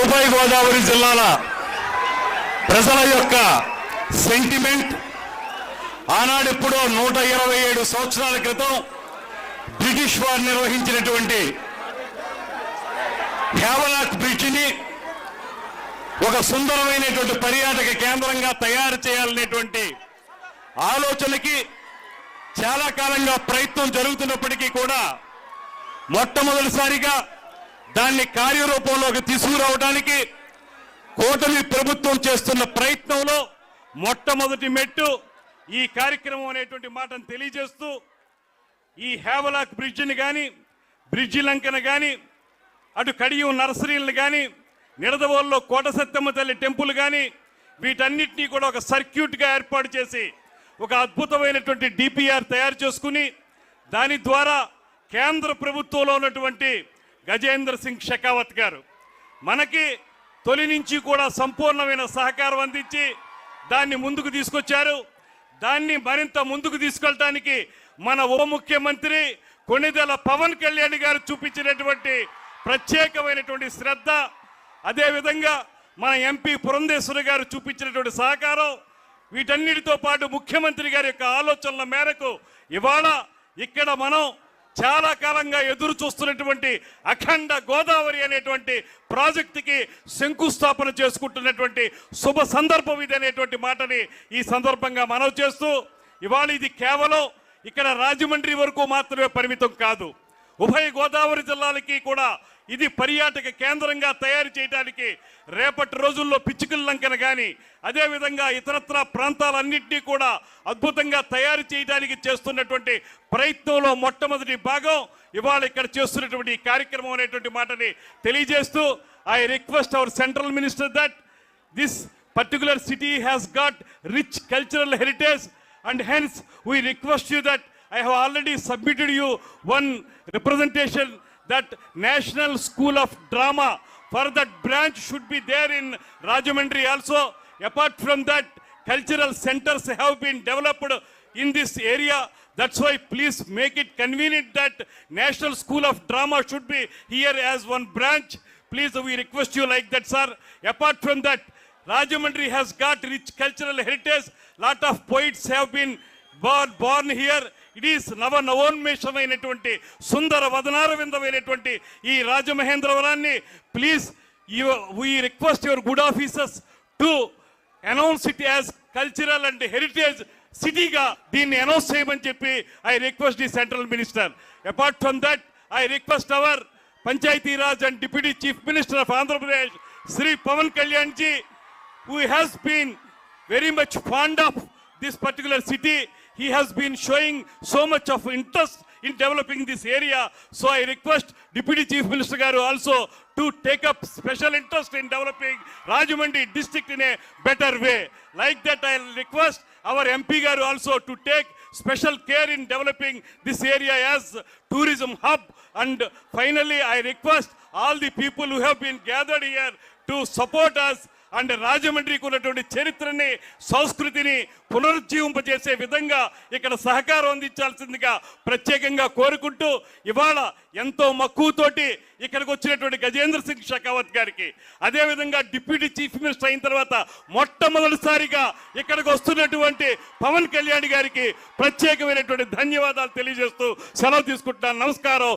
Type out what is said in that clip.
ఉభయ గోదావరి జిల్లాల ప్రజల యొక్క సెంటిమెంట్ ఆనాడెప్పుడో నూట ఇరవై ఏడు సంవత్సరాల క్రితం బ్రిటిష్ వారు నిర్వహించినటువంటి హేవలాక్ బ్రిడ్జిని ఒక సుందరమైనటువంటి పర్యాటక కేంద్రంగా తయారు చేయాలనేటువంటి ఆలోచనకి చాలా కాలంగా ప్రయత్నం జరుగుతున్నప్పటికీ కూడా మొట్టమొదటిసారిగా దాన్ని కార్యరూపంలోకి తీసుకురావడానికి కూటమి ప్రభుత్వం చేస్తున్న ప్రయత్నంలో మొట్టమొదటి మెట్టు ఈ కార్యక్రమం అనేటువంటి మాటను తెలియజేస్తూ ఈ హేవలాక్ బ్రిడ్జిని కానీ బ్రిడ్జి లంకను కానీ అటు కడియం నర్సరీలను కానీ నిడదవోల్లో కోట సత్యమ్మ తల్లి టెంపుల్ కానీ వీటన్నిటినీ కూడా ఒక సర్క్యూట్గా ఏర్పాటు చేసి ఒక అద్భుతమైనటువంటి డిపిఆర్ తయారు చేసుకుని దాని ద్వారా కేంద్ర ప్రభుత్వంలో ఉన్నటువంటి గజేంద్ర సింగ్ షెకావత్ గారు. మనకి తొలి నుంచి కూడా సంపూర్ణమైన సహకారం అందించి దాన్ని ముందుకు తీసుకొచ్చారు. దాన్ని మరింత ముందుకు తీసుకెళ్ళటానికి మన ఉప ముఖ్యమంత్రి కొణిదెల పవన్ కళ్యాణ్ గారు చూపించినటువంటి ప్రత్యేకమైనటువంటి శ్రద్ధ అదేవిధంగా మన ఎంపీ పురంధేశ్వరి గారు చూపించినటువంటి సహకారం వీటన్నిటితో పాటు ముఖ్యమంత్రి గారి యొక్క ఆలోచనల మేరకు ఇవాళ ఇక్కడ మనం చాలా కాలంగా ఎదురు చూస్తున్నటువంటి అఖండ గోదావరి అనేటువంటి ప్రాజెక్టుకి శంకుస్థాపన చేసుకుంటున్నటువంటి శుభ సందర్భం ఇది అనేటువంటి మాటని ఈ సందర్భంగా మనవి చేస్తూ ఇవాళ ఇది కేవలం ఇక్కడ రాజమండ్రి వరకు మాత్రమే పరిమితం కాదు. ఉభయ గోదావరి జిల్లాలకి కూడా ఇది పర్యాటక కేంద్రంగా తయారు చేయడానికి రేపటి రోజుల్లో పిచ్చుకల లంకన కానీ అదేవిధంగా ఇతరత్ర ప్రాంతాలన్నింటినీ కూడా అద్భుతంగా తయారు చేయడానికి చేస్తున్నటువంటి ప్రయత్నంలో మొట్టమొదటి భాగం ఇవాళ ఇక్కడ చేస్తున్నటువంటి కార్యక్రమం అనేటువంటి మాటని తెలియజేస్తూ I request our central minister that this particular city has got rich cultural heritage and hence we request you that I have already submitted you one representation that National School of Drama for that branch should be there in Rajamandri also. Apart from that, cultural centers have been developed in this area. That's why please make it convenient that National School of Drama should be here as one branch. Please, we request you like that, sir. Apart from that, Rajamandri has got rich cultural heritage. Lot of poets have been born, born here. It is నవ నవోన్మేషమైనటువంటి సుందర వదనారవిందమైనటువంటి ఈ రాజమహేంద్రవరాన్ని please we request your good officers to announce it as cultural and heritage సిటీగా దీన్ని announce చేయమని చెప్పి I request the central minister apart from that I request our Panchayati Raj and deputy chief minister of Andhra Pradesh Shri Pawan Kalyan ji who has been very much fond of this particular city He has been showing so much of interest in developing this area. So I request Deputy Chief Minister Garu also to take up special interest in developing Rajamandi district in a better way. Like that, I'll request our MP Garu also to take special care in developing this area as tourism hub. And finally, I request all the people who have been gathered here to support us and రాజమండ్రికి ఉన్నటువంటి చరిత్రని సంస్కృతిని పునరుజ్జీవింపజేసే విధంగా ఇక్కడ సహకారం అందించాల్సిందిగా ప్రత్యేకంగా కోరుకుంటూ ఇవాళ ఎంతో మక్కువతోటి ఇక్కడికి వచ్చినటువంటి గజేంద్ర సింగ్ షెకావత్ గారికి అదేవిధంగా డిప్యూటీ చీఫ్ మినిస్టర్ అయిన తర్వాత మొట్టమొదటిసారిగా ఇక్కడికి వస్తున్నటువంటి పవన్ కళ్యాణ్ గారికి ప్రత్యేకమైనటువంటి ధన్యవాదాలు తెలియజేస్తూ సెలవు తీసుకుంటున్నాను. నమస్కారం.